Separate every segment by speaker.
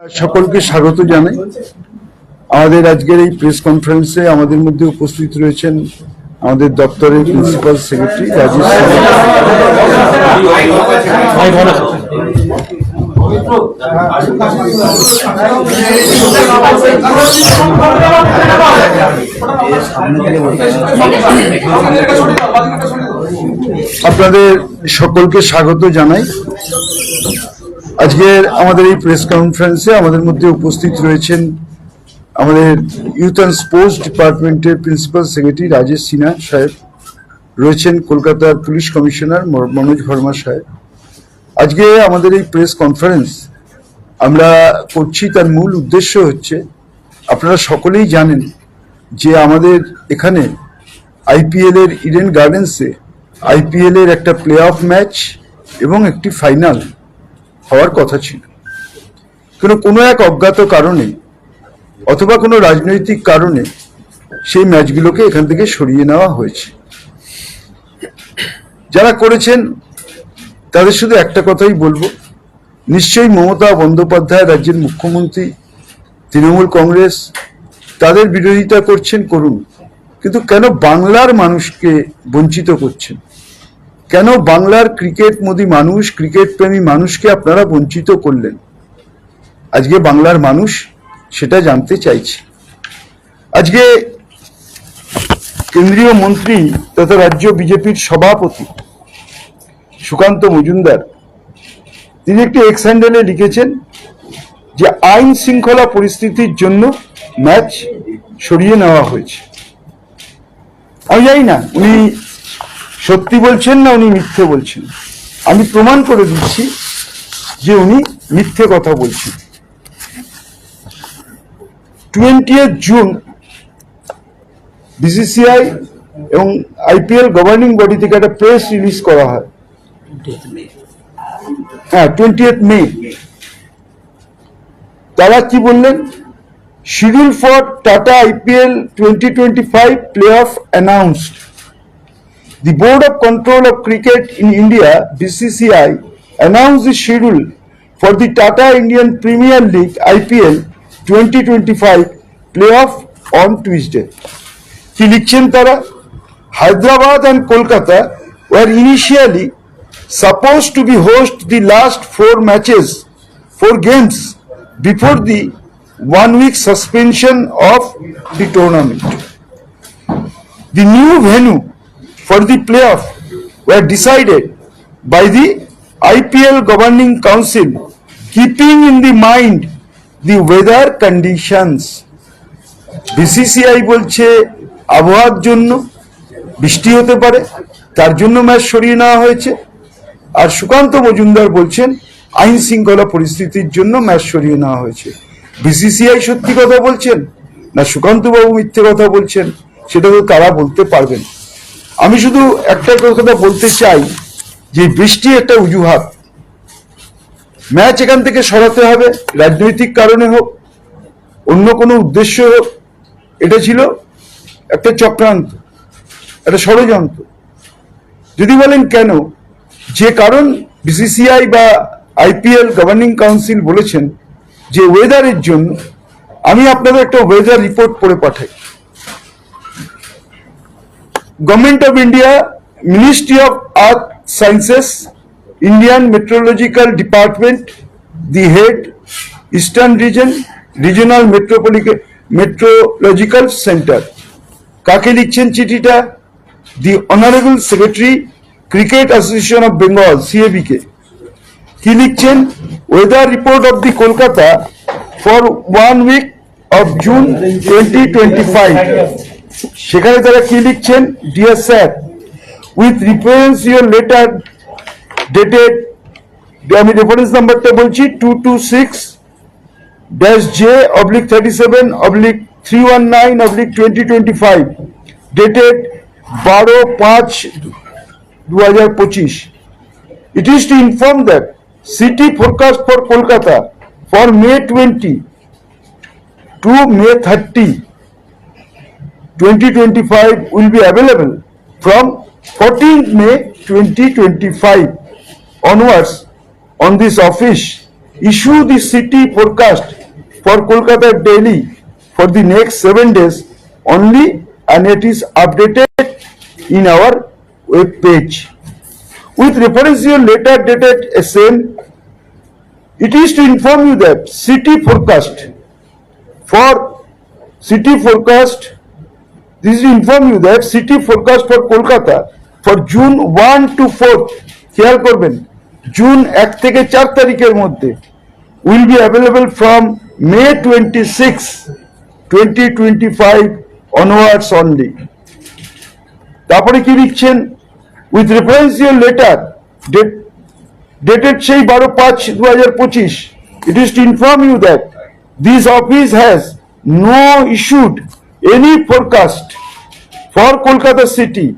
Speaker 1: সকলকে স্বাগত জানাই। আমাদের আজকের এই প্রেস কনফারেন্সে আমাদের মধ্যে উপস্থিত রয়েছেন আমাদের দপ্তরের প্রিন্সিপাল সেক্রেটারি রাজেশ আপনাদের সকলকে স্বাগত জানাই। আজকের আমাদের এই প্রেস কনফারেন্সে আমাদের মধ্যে উপস্থিত রয়েছেন আমাদের ইউথ অ্যান্ড স্পোর্টস ডিপার্টমেন্টের প্রিন্সিপাল সেক্রেটারি রাজেশ সিনহা সাহেব, রয়েছেন কলকাতার পুলিশ কমিশনার মনোজ ভার্মা সাহেব। আজকে আমাদের এই প্রেস কনফারেন্স আমরা করছি, তার মূল উদ্দেশ্য হচ্ছে, আপনারা সকলেই জানেন যে আমাদের এখানে আইপিএল এর ইডেন গার্ডেন্সে আইপিএল এর একটা প্লে অফ ম্যাচ এবং একটি ফাইনাল হওয়ার কথা ছিল। কিন্তু কোনো এক অজ্ঞাত কারণে অথবা কোনো রাজনৈতিক কারণে সেই ম্যাচগুলোকে এখান থেকে সরিয়ে নেওয়া হয়েছে। যারা করেছেন, তাদের শুধু একটা কথাই বলব। নিশ্চয়ই মমতা বন্দ্যোপাধ্যায় রাজ্যের মুখ্যমন্ত্রী, তৃণমূল কংগ্রেস, তাদের বিরোধিতা করছেন, করুন। কিন্তু কেন বাংলার মানুষকে বঞ্চিত করছেন? কেন বাংলার ক্রিকেট মোদী মানুষ ক্রিকেট প্রেমী মানুষকে আপনারা বঞ্চিত করলেন? আজকে বাংলার মানুষ সেটা জানতে চাইছে। আজকে কেন্দ্রীয় মন্ত্রী তথা রাজ্য বিজেপির সভাপতি সুকান্ত মজুমদার, তিনি একটি এক্স হ্যান্ডেলে লিখেছেন যে আইন শৃঙ্খলা পরিস্থিতির জন্য ম্যাচ সরিয়ে নেওয়া হয়েছে। আমি জানি না, উনি সত্যি বলছেন না উনি মিথ্যে বলছেন? আমি প্রমাণ করে দিচ্ছি যে উনি মিথ্যে কথা বলছেন। টোয়েন্টি জুন বিসিসিআই এবং আইপিএল গভর্নিং বডি থেকে একটা প্রেস রিলিজ করা হয়। হ্যাঁ টোয়েন্টি মে তারা কি বললেন? Schedule for Tata IPL twenty twenty five play off announced The Board of Control of Cricket in India, BCCI, announced the schedule for the Tata Indian Premier League IPL 2025 playoff on Tuesday. কি লিখছেন তারা Hyderabad and Kolkata were initially supposed to be host the last four matches, four games before the one week suspension of the tournament. The new venue for the playoff were decided by the IPL Governing Council, keeping in the mind the weather conditions. BCCI বলছে আবহাওয়ার জন্য বৃষ্টি হতে পারে তার জন্য match সরিয়ে নেওয়া হয়েছে। আর সুকান্ত মজুমদার বলছেন আইন শৃঙ্খলা পরিস্থিতির জন্য ম্যাচ সরিয়ে নেওয়া হয়েছে। বিসিসিআই সত্যি কথা বলছেন না সুকান্ত বাবু মিথ্যে কথা বলছেন সেটা তো তারা বলতে পারবেন। আমি শুধু একটা কথা বলতে চাই যে বৃষ্টি একটা অজুহাত। ম্যাচ এখান থেকে সরাতে হবে, রাজনৈতিক কারণে হোক, অন্য কোনো উদ্দেশ্য হোক, এটা ছিল একটা চক্রান্ত, একটা ষড়যন্ত্র। যদি বলেন কেন? যে কারণ বিসিসিআই বা আইপিএল গভর্নিং কাউন্সিল বলেছেন যে ওয়েদারের জন্য আমি আপনাদের একটা ওয়েদার রিপোর্ট পড়ে পাঠাই। Government of India, Ministry of Earth Sciences, Indian Meteorological Department, the head, Eastern Region, Regional Metropolitan Meteorological Center. কাকে লিখছেন চিঠিটা the honourable secretary cricket association of Bengal CAB কে কি লিখছেন weather report of the Kolkata for one week of June twenty twenty five সেখানে তারা কি লিখছেন? Dear sir with reference your letter dated আমি রেফারেন্স নাম্বারটা বলছি two two six dash J oblique thirty seven oblique three one nine oblique twenty twenty five dated বারো পাঁচ দু হাজার পঁচিশ। It is to inform that city forecast for Kolkata for May 20 to May 30, 2025 will be available from 14th May 2025 onwards on this office issue the city forecast for Kolkata daily for the next seven days only and it is updated in our web page. With reference to your letter dated same, it is to inform you that city forecast for city forecast this is inform you that city forecast for Kolkata for June 1 to 4 খেয়াল করবেন June এক থেকে চার তারিখের মধ্যে will be available from May twenty six twenty twenty five onwards only তারপরে কি লিখছেন? উইথ রেফারেন্স লেটার ডেটেড সেই বারো পাঁচ দু হাজার পঁচিশ it is to inform you that this office has no issued any forecast for Kolkata city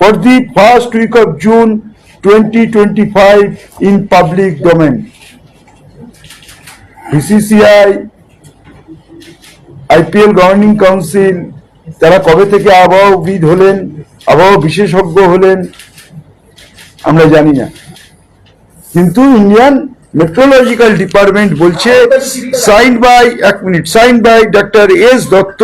Speaker 1: for the first week of June 2025 in public domain. BCCI, IPL governing council তারা কবে থেকে আবহাওয়াবিদ হলেন আবহাওয়া বিশেষজ্ঞ হলেন আমরা জানি না কিন্তু ইন্ডিয়ান মেট্রোলজিক্যাল ডিপার্টমেন্ট বলছে সাইন বাই এক minute
Speaker 2: sign by doctor S Dutta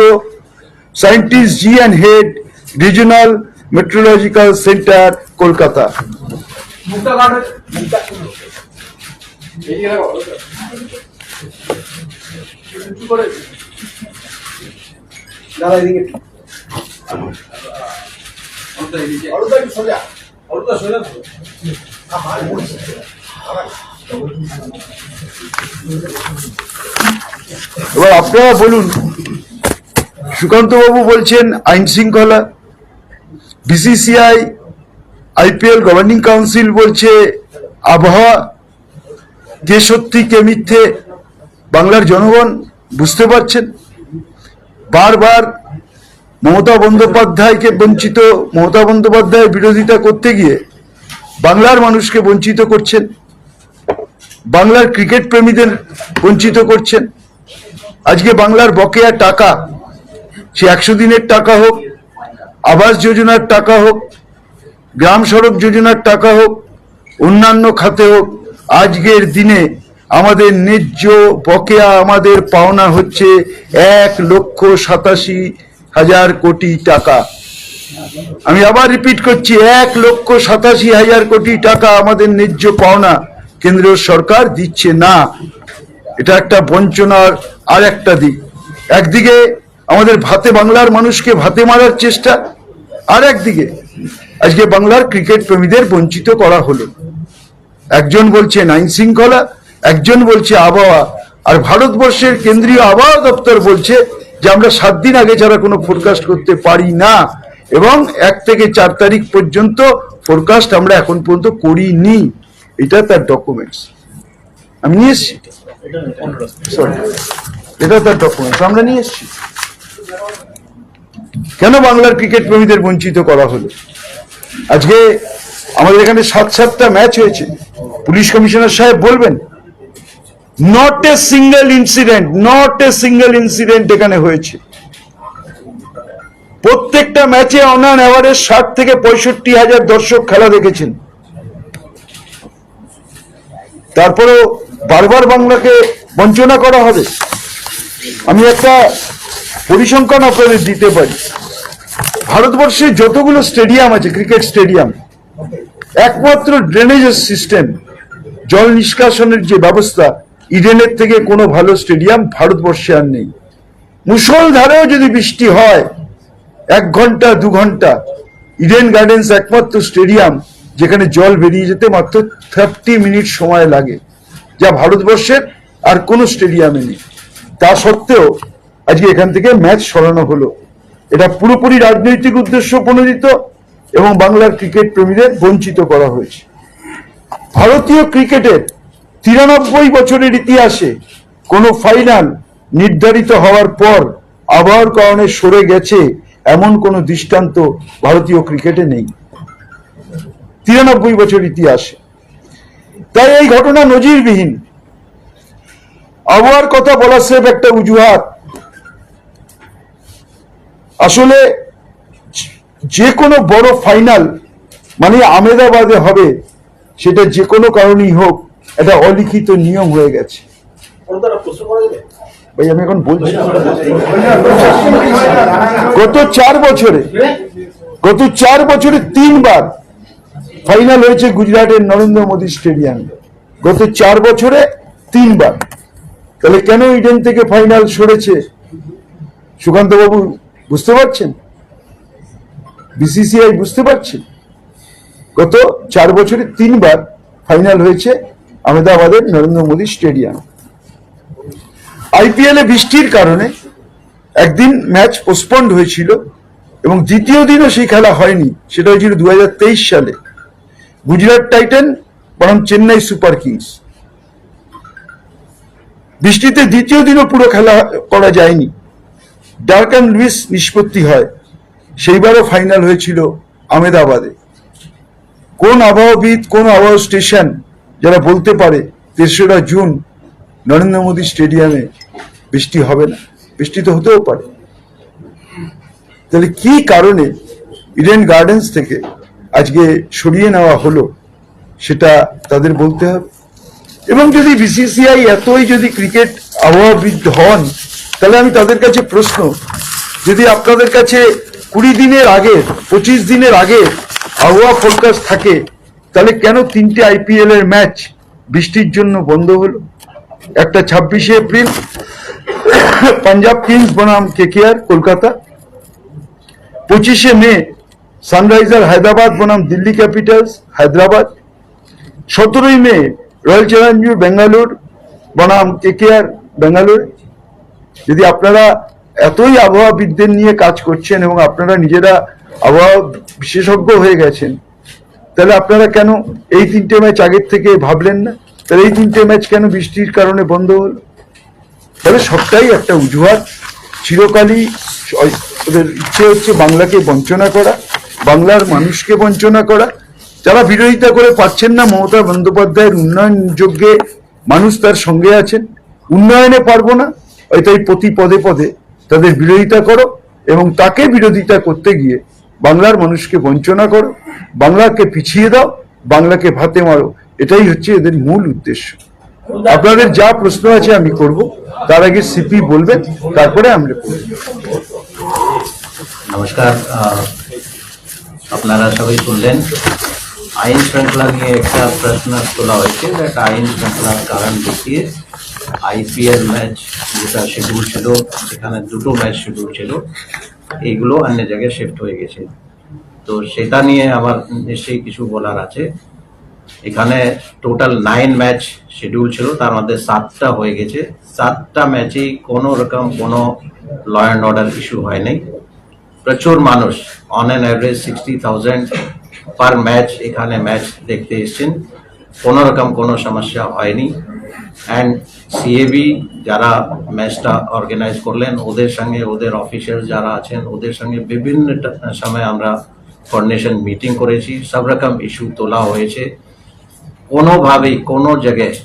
Speaker 2: অরুণদা এদিকে অরুণদা একটু সোজা অরুণদা সোজা তো
Speaker 1: এবার আপনারা বলুন সুকান্ত বাবু বলছেন, আইন শৃঙ্খলা। বিসিসিআই, আইপিএল গভর্নিং কাউন্সিল বলছে, আবহাওয়া কে সত্যি কে মিথ্যে, বাংলার জনগণ বুঝতে পারছেন। বারবার মমতা বন্দ্যোপাধ্যায়কে বঞ্চিত, মমতা বন্দ্যোপাধ্যায়ের বিরোধিতা করতে গিয়ে বাংলার মানুষকে বঞ্চিত করছেন। বাংলার ক্রিকেট প্রেমীদের বঞ্চিত করছেন। আজকে বাংলার বকেয়া টাকা সে একশো দিনের টাকা হোক, আবাস যোজনার টাকা হোক, গ্রাম সড়ক যোজনার টাকা হোক, অন্যান্য খাতে হোক, আজকের দিনে আমাদের ন্যায্য বকেয়া আমাদের পাওনা হচ্ছে এক লক্ষ সাতাশি হাজার কোটি টাকা। আমি আবার রিপিট করছি, এক লক্ষ সাতাশি হাজার কোটি টাকা আমাদের ন্যায্য পাওনা কেন্দ্রীয় সরকার দিচ্ছে না। এটা একটা বঞ্চনার আর একটা দিক। একদিকে আমাদের ভাতে বাংলার মানুষকে ভাতে মারার চেষ্টা। আর একদিকে আজকে বাংলার ক্রিকেট প্রেমীদের বঞ্চিত করা হলো। একজন বলছে আইন শৃঙ্খলা একজন বলছে আবহাওয়া। আর ভারতবর্ষের কেন্দ্রীয় আবহাওয়া দপ্তর বলছে যে আমরা সাত দিন আগে ছাড়া কোনো ফোরকাস্ট করতে পারি না এবং এক থেকে চার তারিখ পর্যন্ত ফোরকাস্ট আমরা এখন পর্যন্ত করিনি। এটা তার ডকুমেন্টস আমি নিয়ে এসছি। সরি এটা তার ডকুমেন্টস আমরা নিয়ে এসছি। কেন বাংলার ক্রিকেট প্রেমীদের বঞ্চিত করা হলো? আজকে আমাদের এখানে সাত, সাতটা ম্যাচ হয়েছে। পুলিশ কমিশনার সাহেব বলবেন not a single incident not a single incident এখানে হয়েছে। প্রত্যেকটা ম্যাচে অনান অ্যাভারেজ ষাট থেকে পঁয়ষট্টি হাজার দর্শক খেলা দেখেছেন। তারপরেও বারবার বাংলাকে বঞ্চনা করা হবে। আমি একটা পরিসংখ্যান আপনাদের দিতে পারি। ভারতবর্ষে যতগুলো স্টেডিয়াম আছে ক্রিকেট স্টেডিয়াম একমাত্র ড্রেনেজের সিস্টেম জল নিষ্কাশনের যে ব্যবস্থা, ইডেনের থেকে কোনো ভালো স্টেডিয়াম ভারতবর্ষে আর নেই। মুসলধারেও যদি বৃষ্টি হয়, এক ঘণ্টা, দু ঘণ্টা, ইডেন গার্ডেন্স একমাত্র স্টেডিয়াম যেখানে জল বেরিয়ে যেতে মাত্র থার্টি মিনিট সময় লাগে, যা ভারতবর্ষের আর কোনো স্টেডিয়ামে নেই। তা সত্ত্বেও আজকে এখান থেকে ম্যাচ সরানো হলো। এটা পুরোপুরি রাজনৈতিক উদ্দেশ্য প্রণোদিত এবং বাংলার ক্রিকেট প্রেমীদের বঞ্চিত করা হয়েছে। ভারতীয় ক্রিকেটের তিরানব্বই বছরের ইতিহাসে কোনো ফাইনাল নির্ধারিত হওয়ার পর আবহাওয়ার কারণে সরে গেছে এমন কোনো দৃষ্টান্ত ভারতীয় ক্রিকেটে নেই। তিরানব্বই বছর ইতিহাসে। তাই এই ঘটনা নজিরবিহীন। আবহাওয়ার কথা বলা স্রেফ একটা অজুহাত। আসলে যে কোনো বড় ফাইনাল মানে আমেদাবাদে হবে, সেটা যে কোনো কারণেই হোক এটা অলিখিত নিয়ম হয়ে গেছে। ভাই, আমি এখন বলছি। গত চার বছরে, গত চার বছরে তিনবার ফাইনাল হয়েছে গুজরাটের নরেন্দ্র মোদী স্টেডিয়ামে গত চার বছরে তিনবার। তাহলে কেন ইডেন থেকে ফাইনাল সরেছে? সুকান্ত বাবু বুঝতে পারছেন? বিসিসিআই বুঝতে পারছেন? গত চার বছরে তিনবার ফাইনাল হয়েছে আহমেদাবাদের নরেন্দ্র মোদী স্টেডিয়াম। আইপিএল বৃষ্টির কারণে একদিন ম্যাচ পোস্টপন্ড হয়েছিল এবং দ্বিতীয় দিনও সেই খেলা হয়নি, সেটা হয়েছিল দু হাজার তেইশ সালে। গুজরাট টাইটান বরং চেন্নাই সুপার কিংস। বৃষ্টিতে দ্বিতীয় দিনও পুরো খেলা করা যায়নি। ডার্কান লুইস নিষ্পত্তি হয়। সেইবারও ফাইনাল হয়েছিল আহমেদাবাদে। কোন আবহাওয়াবিদ, কোন আবহাওয়া স্টেশন যারা বলতে পারে তেসরা জুন নরেন্দ্র মোদী স্টেডিয়ামে বৃষ্টি হবে না? বৃষ্টি তো হতেও পারে। তাহলে কি কারণে ইডেন গার্ডেন্স থেকে আজকে সরিয়ে নেওয়া হলো, সেটা তাদের বলতে হবে। এবং যদি বিসিসিআই এতই যদি ক্রিকেট আবহাওয়াবিদ হন তাহলে আমি তাদের কাছে প্রশ্ন, যদি আপনাদের কাছে কুড়ি দিনের আগে, পঁচিশ দিনের আগে আবহাওয়া ফোরকাস্ট থাকে, তাহলে কেন তিনটে আইপিএল এর ম্যাচ বৃষ্টির জন্য বন্ধ হলো? একটা ছাব্বিশে এপ্রিল, পাঞ্জাব কিংস বনাম কেকেআর কলকাতা, পঁচিশে মে সানরাইজার হায়দ্রাবাদ বনাম দিল্লি ক্যাপিটালস হায়দ্রাবাদ, সতেরোই মে রয়্যাল চ্যালেঞ্জার বেঙ্গালুর বনাম কেকেআর বেঙ্গালুর যদি আপনারা এতই আবহাওয়াবিদদের নিয়ে কাজ করছেন এবং আপনারা নিজেরা আবহাওয়া বিশেষজ্ঞ হয়ে গেছেন, তাহলে আপনারা কেন এই তিনটে ম্যাচ আগের থেকে ভাবলেন না? তাহলে এই তিনটে ম্যাচ কেন বৃষ্টির কারণে বন্ধ হলো? তাহলে সবটাই একটা অজুহাত চিরকালই ওদের ইচ্ছে হচ্ছে বাংলাকে বঞ্চনা করা, বাংলার মানুষকে বঞ্চনা করা। যারা বিরোধিতা করে পাচ্ছেন না, মমতা বন্দ্যোপাধ্যায়ের উন্নয়ন যোগ্যে মানুষ তার সঙ্গে আছেন। উন্নয়নে পারব না। তাই প্রতি পদে পদে তাদের বিরোধিতা করো এবং তাকে বিরোধিতা করতে গিয়ে বাংলার মানুষকে বঞ্চনা করো, বাংলাকে পিছিয়ে দাও, বাংলাকে ভাতে মারো, এটাই হচ্ছে এদের মূল উদ্দেশ্য। আপনাদের যা প্রশ্ন আছে আমি করব, তার আগে সিপি বলবেন তারপরে আমরা
Speaker 3: নমস্কার আপনারা সবাই শুনলেন। আইন শৃঙ্খলা নিয়ে একটা প্রশ্ন তোলা হয়েছে আইন শৃঙ্খলার কারণ দেখিয়ে আইপিএল ম্যাচ যেটা শিডিউল ছিল, সেখানে দুটো ম্যাচ শিডিউল ছিল। এইগুলো অন্য জায়গায় শিফট হয়ে গেছে। তো সেটা নিয়ে আমার নিশ্চয়ই কিছু বলার আছে। এখানে টোটাল নাইন ম্যাচ শিডিউল ছিল, তার মধ্যে সাতটা হয়ে গেছে। সাতটা ম্যাচেই কোনো রকম কোনো ল অ্যান্ড অর্ডার ইস্যু হয়নি প্রচুর মানুষ on an average sixty thousand per match এখানে ম্যাচ দেখতে এসেছেন। কোনো রকম কোনো সমস্যা হয়নি। অ্যান্ড সিএবি যারা ম্যাচটা অর্গানাইজ করলেন, ওদের সঙ্গে ওদের অফিসিয়াল যারা আছেন, ওদের সঙ্গে বিভিন্ন সময় আমরা কোঅর্ডিনেশন মিটিং করেছি। সব রকম ইস্যু তোলা হয়েছে। কোনোভাবেই কোনো জায়গায়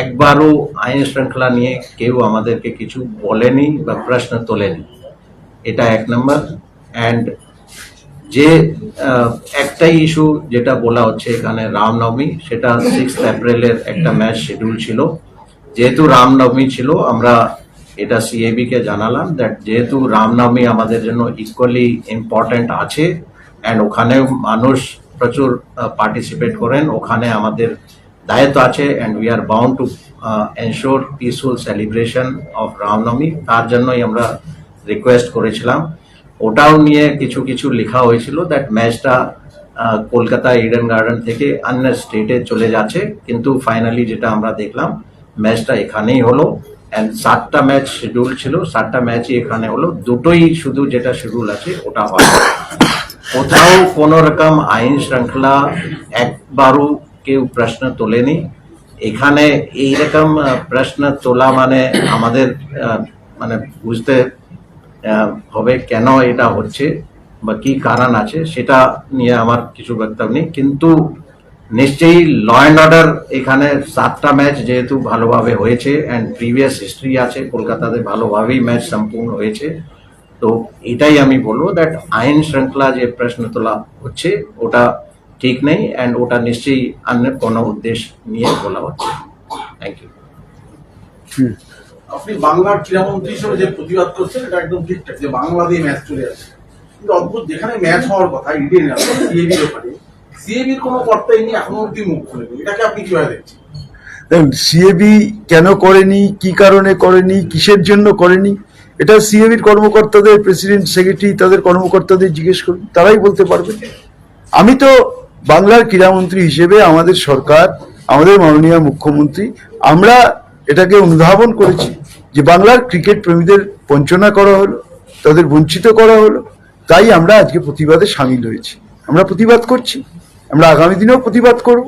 Speaker 3: একবারও আইন শৃঙ্খলা নিয়ে কেউ আমাদেরকে কিছু বলেনি বা প্রশ্ন তোলেনি। এটা এক নম্বর অ্যান্ড যে একটাই ইস্যু যেটা বলা হচ্ছে এখানে রামনবমী, সেটা সিক্স এপ্রিলের একটা ম্যাচ শিডিউল ছিল। যেহেতু রামনবমী ছিল, আমরা এটা সিএবি কে জানালাম দ্যাট যেহেতু রামনবমী আমাদের জন্য ইকুয়ালি ইম্পর্ট্যান্ট আছে অ্যান্ড ওখানেও মানুষ প্রচুর পার্টিসিপেট করেন, ওখানে আমাদের দায়িত্ব আছে and we are bound to ensure peaceful celebration of Ramnavami. তার জন্যই আমরা রিকোয়েস্ট করেছিলাম। ওটাও নিয়ে কিছু কিছু লেখা হয়েছিল দ্যাট ম্যাচটা কলকাতা ইডেন গার্ডেন থেকে অন্য স্টেটে চলে যাচ্ছে। কিন্তু ফাইনালি যেটা আমরা দেখলাম ম্যাচটা এখানেই হলো। অ্যান্ড সাতটা ম্যাচ শিডিউল ছিল, সাতটা ম্যাচই এখানে হলো। দুটোই শুধু যেটা শিডিউল আছে, ওটা হয়। কোথাও কোনো রকম আইন শৃঙ্খলা একবারও কেউ প্রশ্ন তোলেনি। এখানে এইরকম প্রশ্ন তোলা মানে আমাদের মানে বুঝতে হবে, কেন এটা হচ্ছে বা কি কারণ আছে, সেটা নিয়ে আমার কিছু বক্তব্য নেই। কিন্তু নিশ্চয়ই ল অ্যান্ড অর্ডার এখানে সাতটা ম্যাচ যেহেতু ভালোভাবে হয়েছে অ্যান্ড প্রিভিয়াস হিস্ট্রি আছে, কলকাতাতে ভালোভাবেই ম্যাচ সম্পূর্ণ হয়েছে। তো এটাই আমি বলব দ্যাট আইন শৃঙ্খলা যে প্রশ্ন তোলা হচ্ছে, ওটা ঠিক নেই অ্যান্ড ওটা নিশ্চয়ই অন্য কোনো উদ্দেশ্য নিয়ে বলা হচ্ছে। থ্যাংক ইউ
Speaker 2: আপনি বাংলার ক্রীড়ামন্ত্রী হিসেবে যে প্রতিবাদ করছেন, এটা একদম ঠিকঠাক যে বাংলা দিয়ে ম্যাচ চলে আসে কিন্তু অদ্ভুত, যেখানে ম্যাচ হওয়ার কথা ইন্ডিয়ান সিএবির সিএবির কোনো কর্তা এনে এখনও অব্দি মুখ এটাকে আপনি কীভাবে দেখছেন?
Speaker 1: দেখুন সিএবি কেন করেনি, কি কারণে করেনি, কিসের জন্য করেনি, এটা সিএবির কর্মকর্তাদের প্রেসিডেন্ট সেক্রেটারি তাদের কর্মকর্তাদের জিজ্ঞেস করুন, তারাই বলতে পারবে। আমি তো বাংলার ক্রীড়ামন্ত্রী হিসেবে আমাদের সরকার, আমাদের মাননীয় মুখ্যমন্ত্রী, আমরা এটাকে অনুধাবন করেছি যে বাংলার ক্রিকেট প্রেমীদের বঞ্চনা করা হলো তাদের বঞ্চিত করা হলো তাই আমরা আজকে প্রতিবাদে সামিল হয়েছি। আমরা প্রতিবাদ করছি আমরা আগামী দিনেও প্রতিবাদ করব।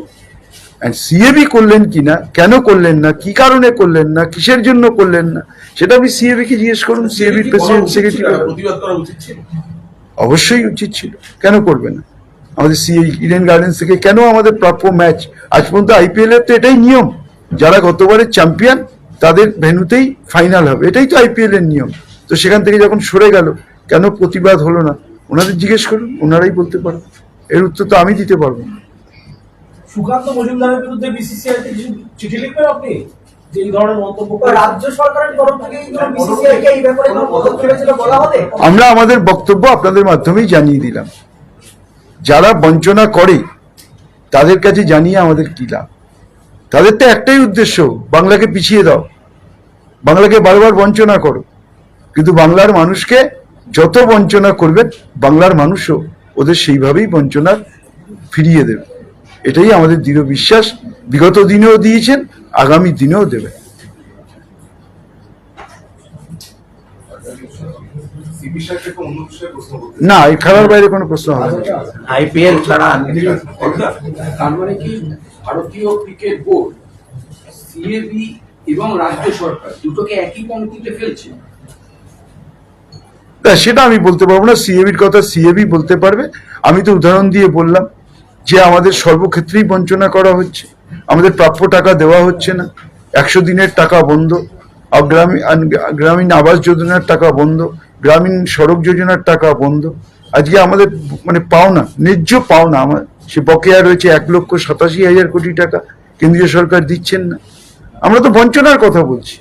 Speaker 1: অ্যান্ড সিএবি করলেন কিনা কেন করলেন না কি কারণে করলেন না কিসের জন্য করলেন না সেটা আপনি সিএবি কে জিজ্ঞেস করুন সিএবির প্রেসিডেন্ট সেক্রেটারি
Speaker 2: করা উচিত ছিল
Speaker 1: অবশ্যই উচিত ছিল কেন করবে না? আমাদের সি ইডেন গার্ডেন্স থেকে কেন আমাদের প্রাপ্য ম্যাচ আজ পর্যন্ত আইপিএল এর তো এটাই নিয়ম। যারা গতবারের চ্যাম্পিয়ন তাদের ভেন্যুতেই ফাইনাল হবে। এটাই তো আইপিএল এর নিয়ম। তো সেখান থেকে যখন সরে গেল কেন প্রতিবাদ হলো না? ওনাদের জিজ্ঞেস করুন ওনারাই বলতে পারবেন এর উত্তর তো আমি দিতে পারব না।
Speaker 4: সুকান্ত মজুমদারের বিরুদ্ধে বিসিসিআই তে কিছু চিঠি লিখবেন আপনি? যে এই ধরনের মন্তব্য
Speaker 5: রাজ্য সরকারের তরফ থেকে বিসিসিআই কে এই ব্যাপারে কোনো পদক্ষেপ ছিল বলা হবে
Speaker 1: আমরা আমাদের বক্তব্য আপনাদের মাধ্যমেই জানিয়ে দিলাম। যারা বঞ্চনা করে তাদের কাছে জানিয়ে আমাদের কি লাভ? তাদের তো একটাই উদ্দেশ্য বাংলাকে পিছিয়ে দাও। বাংলাকে বারবার বঞ্চনা করো। কিন্তু বাংলার মানুষকে যত বঞ্চনা করবে বাংলার মানুষও ওদের সেইভাবেই বঞ্চনা ফিরিয়ে দেবে। এটাই আমাদের দৃঢ় বিশ্বাস। বিগত দিনেও দিয়েছেন আগামী দিনেও
Speaker 2: করতে
Speaker 1: না এই খেলার বাইরে কোনো প্রশ্ন হবে
Speaker 3: আইপিএল ছাড়া
Speaker 6: তার মানে কি? ভারতীয় ক্রিকেট বোর্ড সিএবি এবং রাজ্য সরকার দুটোকে একই পঙ্ক্তিতে ফেলছে।
Speaker 1: সেটা আমি বলতে পারব না। সিএবির কথা সিএবি বলতে পারবে। আমি তো উদাহরণ দিয়ে বললাম যে আমাদের সর্বক্ষেত্রেই বঞ্চনা করা হচ্ছে। আমাদের প্রাপ্য টাকা দেওয়া হচ্ছে না। একশো দিনের টাকা বন্ধ। গ্রামীণ গ্রামীণ আবাস যোজনার টাকা বন্ধ। গ্রামীণ সড়ক যোজনার টাকা বন্ধ। আজকে আমাদের মানে পাওনা, ন্যায্য পাওনা আমার সে বকেয়া রয়েছে এক লক্ষ সাতাশি হাজার কোটি টাকা। কেন্দ্রীয় সরকার দিচ্ছেন না। আমরা তো বঞ্চনার কথা বলছি।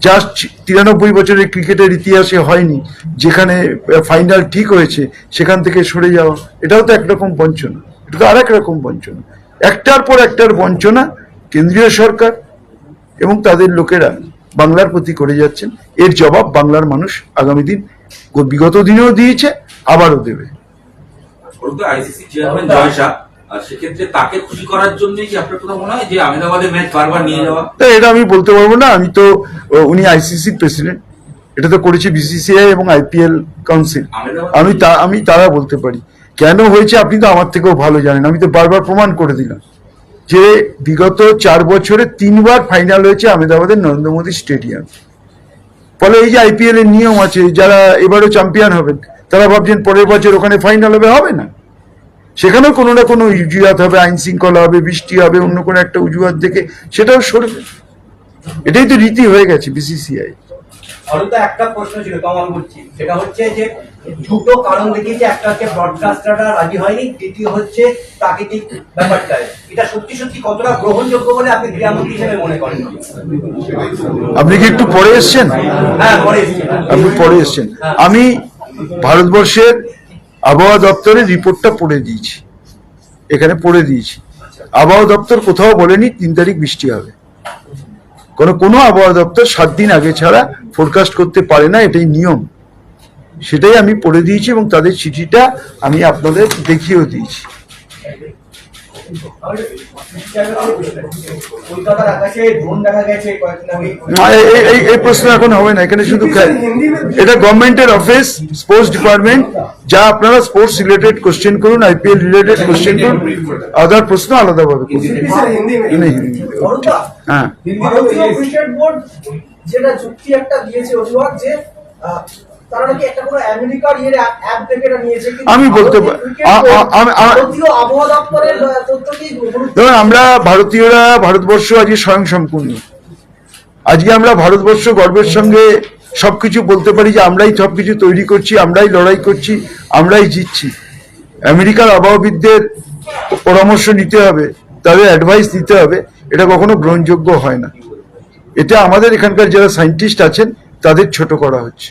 Speaker 1: জাস্ট তিরানব্বই বছরের ক্রিকেটের ইতিহাসে হয়নি, যেখানে ফাইনাল ঠিক হয়েছে, সেখান থেকে সরে যাওয়া। এটাও তো একরকম বঞ্চনা। এটা তো আরেক রকম বঞ্চনা। একটার পর একটার বঞ্চনা কেন্দ্রীয় সরকার এবং তাদের লোকেরা বাংলার প্রতি করে যাচ্ছেন। এর জবাব বাংলার মানুষ আগামী দিন বিগত দিনেও দিয়েছে, আবারও দেবে।
Speaker 7: বলতে আইসিসি চেয়ারম্যান জয় শাহ। আর সেক্ষেত্রে তাকে খুশি করার জন্যই কি আপনার কথা মনে হয় যে আহমেদাবাদের ম্যাচ বারবার নিয়ে যাওয়া?
Speaker 1: এটা আমি বলতে পারব না। আমি তো উনি আইসিসির প্রেসিডেন্ট এটা তো করেছে বিসিসিআই এবং আইপিএল কাউন্সিল আমি তা আমি তারা বলতে পারি। কেন হয়েছে আপনি তো আমার থেকেও ভালো জানেন। আমি তো বারবার প্রমাণ করে দিলাম যে বিগত চার বছরে তিনবার ফাইনাল হয়েছে আহমেদাবাদের নরেন্দ্র মোদী স্টেডিয়াম। ফলে এই যে আইপিএল এর নিয়ম আছে যারা এবারও চ্যাম্পিয়ন হবেন তারা ভাবছেন পরের বছর ওখানে ফাইনাল হবে হবে না। সেখানেও কোনো না কোনো উজুয়াত হবে আইন শৃঙ্খলা হবে বৃষ্টি হবে অন্য কোনো একটা উজুয়াত দেখে সেটাও সরবে। এটাই তো রীতি হয়ে গেছে বিসিসিআই
Speaker 5: অরুণদা একটা প্রশ্ন ছিল কমন করছি সেটা হচ্ছে যে দুটো কারণ দেখিয়েছে একটা হচ্ছে ব্রডকাস্টাররা রাজি হয়নি দ্বিতীয় হচ্ছে প্রাকৃতিক ব্যাপারটা। এটা সত্যি সত্যি কতটা গ্রহণযোগ্য বলে আপনি ক্রীড়ামন্ত্রী হিসেবে মনে করেন?
Speaker 1: আপনি কি একটু পরে এসছেন?
Speaker 5: হ্যাঁ পরে এসছি।
Speaker 1: আপনি পরে এসছেন। আমি ভারতবর্ষের আবহাওয়া দপ্তরের রিপোর্টটা পড়ে দিয়েছি। এখানে পড়ে দিয়েছি। আবহাওয়া দপ্তর কোথাও বলেনি তিন তারিখ বৃষ্টি হবে। কোনো কোনো আবহাওয়া দপ্তর সাত দিন আগে ছাড়া ফোরকাস্ট করতে পারে না, এটাই নিয়ম। সেটাই আমি পড়ে দিয়েছি এবং তাদের চিঠিটা আমি আপনাদের দেখিয়েও দিয়েছি
Speaker 5: কলকাতার আকাশে ড্রোন দেখা গেছে কয়েকদিন আগে
Speaker 1: না, এ- এ- এই এই প্রশ্ন এখন হবে না এখানে শুধু এটা গভর্নমেন্টের অফিস স্পোর্টস ডিপার্টমেন্ট যা আপনারা স্পোর্টস রিলেটেড কোশ্চেন করুন আইপিএল রিলেটেড কোশ্চেন করুন আদার প্রশ্ন আলাদাভাবে হ্যাঁ।
Speaker 5: যেটা যুক্তি একটা দিয়েছে অজুহাত যে
Speaker 1: আমি বলতে ধরুন আমরা ভারতীয়রা ভারতবর্ষ আজকে স্বয়ং সম্পূর্ণ আজকে আমরা ভারতবর্ষ গর্বের সঙ্গে সবকিছু বলতে পারি যে আমরাই সবকিছু তৈরি করছি আমরাই লড়াই করছি আমরাই জিতছি। আমেরিকার আবহাওয়াবিদদের পরামর্শ নিতে হবে তাদের অ্যাডভাইস দিতে হবে এটা কখনো গ্রহণযোগ্য হয় না। এটা আমাদের এখানকার যারা সায়েন্টিস্ট আছেন তাদের ছোট করা হচ্ছে।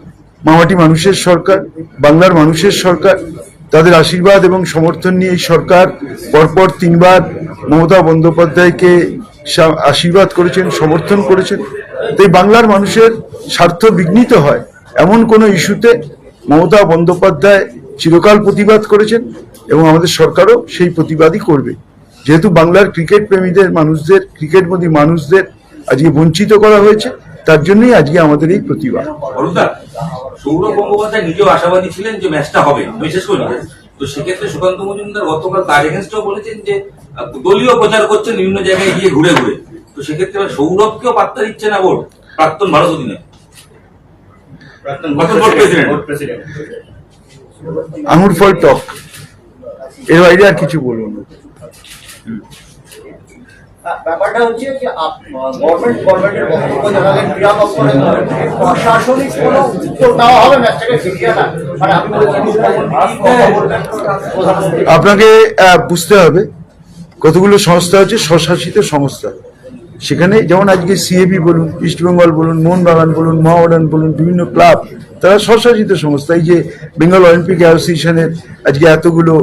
Speaker 1: মামাটি মানুষের সরকার, বাংলার মানুষের সরকার, তাদের আশীর্বাদ এবং সমর্থন নিয়ে এই সরকার পরপর তিনবার মমতা বন্দ্যোপাধ্যায়কে আশীর্বাদ করেছেন, সমর্থন করেছেন। তাই বাংলার মানুষের স্বার্থ বিঘ্নিত হয় এমন কোনো ইস্যুতে মমতা বন্দ্যোপাধ্যায় চিরকাল প্রতিবাদ করেছেন এবং আমাদের সরকারও সেই প্রতিবাদই করবে। যেহেতু বাংলার ক্রিকেট প্রেমীদের, মানুষদের ক্রিকেটমোদী মানুষদের আজকে বঞ্চিত করা হয়েছে তার জন্যই আজকে আমাদের এই প্রতিবাদ
Speaker 7: সৌরভ গঙ্গোপাধ্যায় নিজেও আশাবাদী ছিলেন যে ম্যাচটা হবে। আমি শেষ করি তো সেক্ষেত্রে সুকান্ত মজুমদার গতকাল তার এগেনস্টও বলেছেন যে দলীয় প্রচার করছেন বিভিন্ন জায়গায় গিয়ে ঘুরে ঘুরে। তো সেক্ষেত্রে সৌরভকেও পাত্তা দিচ্ছে না বোর্ড প্রাক্তন ভারত অধিনায়ক প্রেসিডেন্ট
Speaker 1: আঙুর ফল টক। এর বাইরে আর কিছু বলব না
Speaker 5: ব্যাপারটা হচ্ছে যে গভর্নমেন্ট গভর্নমেন্টের বক্তব্য জানালেন ক্রীড়া দপ্তরের প্রশাসনিক কোনো উত্তর দেওয়া হবে ম্যাচটাকে ফিরিয়ে না। মানে আমি বলছি,
Speaker 1: আপনাকে বুঝতে হবে, কতগুলো সংস্থা হচ্ছে স্বশাসিত সংস্থা। সেখানে যেমন আজকে সিএবি বলুন ইস্টবেঙ্গল বলুন, মোহনবাগান বলুন মহামেডান বলুন, বিভিন্ন ক্লাব, তারা স্বশাসিত সংস্থা। এই যে বেঙ্গল অলিম্পিক অ্যাসোসিয়েশনের আজকে এতগুলো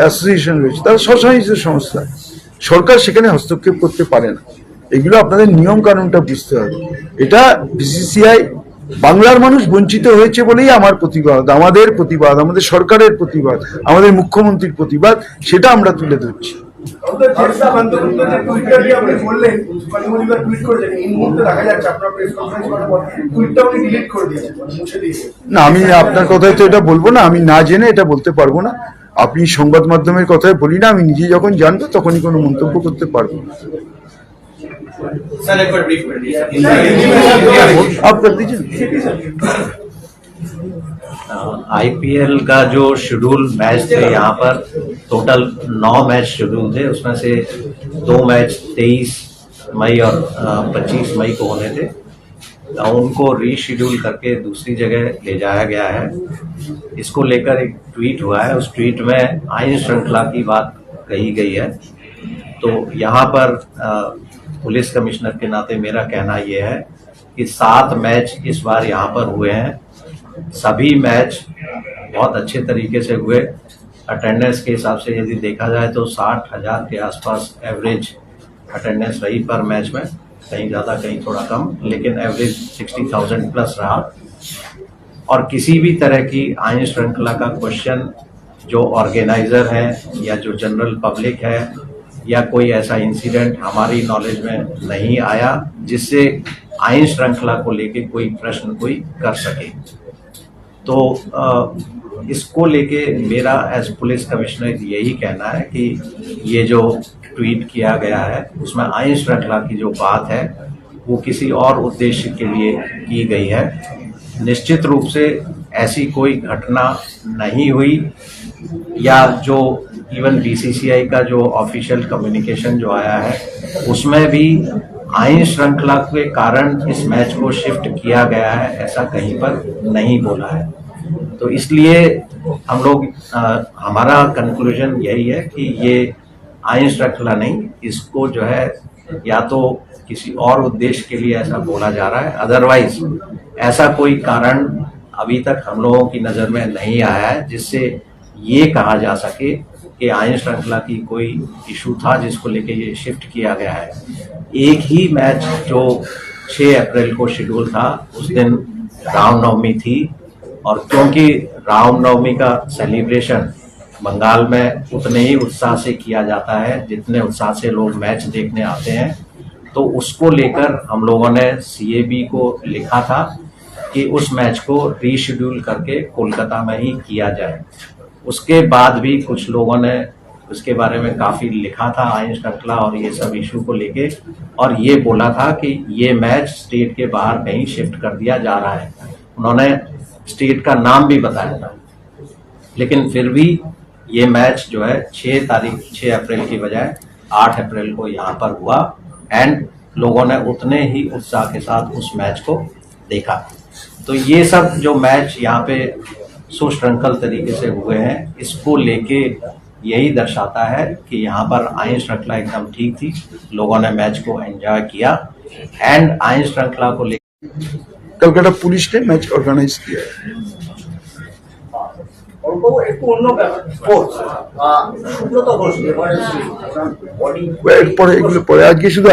Speaker 1: অ্যাসোসিয়েশন রয়েছে, তারা স্বশাসিত সংস্থা। সরকার সেখানে হস্তক্ষেপ করতে পারে না। এগুলো আপনাদের নিয়ম কানুনটা বুঝতে হবে। এটা বিসিসিআই বাংলার মানুষ বঞ্চিত হয়েছে বলেই আমার প্রতিবাদ আমাদের প্রতিবাদ আমাদের সরকারের প্রতিবাদ আমাদের মুখ্যমন্ত্রীর প্রতিবাদ সেটা আমরা তুলে ধরছি। না আমি আপনার কথায় তো এটা বলব না আমি না জেনে এটা বলতে পারব না। আপনি সংবাদ মাধ্যমের কথায় বলি না আমি নিজে যখন জানবো তখনই কোনো মন্তব্য করতে পারবো না।
Speaker 5: স্যার একবার ব্রিফ করে দিন
Speaker 1: आप कर दीजिए
Speaker 3: आईपीएल का जो शेड्यूल मैच थे यहाँ पर टोटल नौ मैच शेड्यूल थे उसमें से दो मैच तेईस मई और पच्चीस मई को होने थे तो उनको रीशेड्यूल करके दूसरी जगह ले जाया गया है। इसको लेकर एक ट्वीट हुआ है। उस ट्वीट में आयन श्रृंखला की बात कही गई है। तो यहाँ पर पुलिस कमिश्नर के नाते मेरा कहना यह है कि सात मैच इस बार यहाँ पर हुए हैं। सभी मैच बहुत अच्छे तरीके से हुए। अटेंडेंस के हिसाब से यदि देखा जाए तो साठ हज़ार के आसपास एवरेज अटेंडेंस रही पर मैच में। कहीं ज़्यादा कहीं थोड़ा कम लेकिन एवरेज सिक्सटी थाउज़ेंड प्लस रहा। और किसी भी तरह की आइन श्रृंखला का क्वेश्चन जो ऑर्गेनाइजर है या जो जनरल पब्लिक है या कोई ऐसा इंसिडेंट हमारी नॉलेज में नहीं आया जिससे आइन श्रृंखला को लेके कोई प्रश्न कोई कर सके। तो अ, इसको लेके मेरा एज पुलिस कमिश्नर यही कहना है कि ये जो ट्वीट किया गया है। उसमें आइन श्रृंखला की जो बात है, वो किसी और उद्देश्य के लिए की गई है। निश्चित रूप से ऐसी कोई घटना नहीं हुई, या जो इवन बीसीसीआई का जो ऑफिशियल कम्युनिकेशन जो आया है, उसमें भी आइन श्रृंखला के कारण इस मैच को शिफ्ट किया गया है, ऐसा कहीं पर नहीं बोला है। तो इसलिए हम लोग हमारा कंक्लूजन यही है कि ये आइन श्रृंखला नहीं, इसको जो है या तो किसी और उद्देश्य के लिए ऐसा बोला जा रहा है। अदरवाइज़ ऐसा कोई कारण अभी तक हम लोगों की नज़र में नहीं आया है, जिससे ये कहा जा सके कि आयन श्रृंखला की कोई इशू था जिसको लेके ये शिफ्ट किया गया है। एक ही मैच जो 6 अप्रैल को शेड्यूल था, उस दिन रामनवमी थी। और क्योंकि रामनवमी का सेलिब्रेशन बंगाल में उतने ही उत्साह से किया जाता है, जितने उत्साह से लोग मैच देखने आते हैं। तो उसको लेकर हम लोगों ने सीएबी को लिखा था कि उस मैच को रीशेड्यूल करके कोलकाता में ही किया जाए। उसके बाद भी कुछ लोगों ने उसके बारे में काफ़ी लिखा था आयुष श्रृंखला और ये सब इशू को लेके, और ये बोला था कि ये मैच स्टेट के बाहर कहीं शिफ्ट कर दिया जा रहा है। उन्होंने स्टेट का नाम भी बताया था। लेकिन फिर भी ये मैच जो है 6 तारीख 6 अप्रैल की बजाय 8 अप्रैल को यहाँ पर हुआ। एंड लोगों ने उतने ही उत्साह के साथ उस मैच को देखा। तो ये सब जो मैच यहाँ पे सुश्रृंखल तरीके से हुए हैं, इसको लेके यही दर्शाता है कि यहाँ पर आयन श्रृंखला एकदम ठीक थी। लोगों ने मैच को एंजॉय किया। एंड आयन श्रृंखला को लेकर
Speaker 1: कलकत्ता पुलिस ने मैच ऑर्गेनाइज किया है
Speaker 5: অল্প একটু অন্য সুব্রত ঘোষ এবারে বডি
Speaker 1: এগুলো পরে আজকে শুধু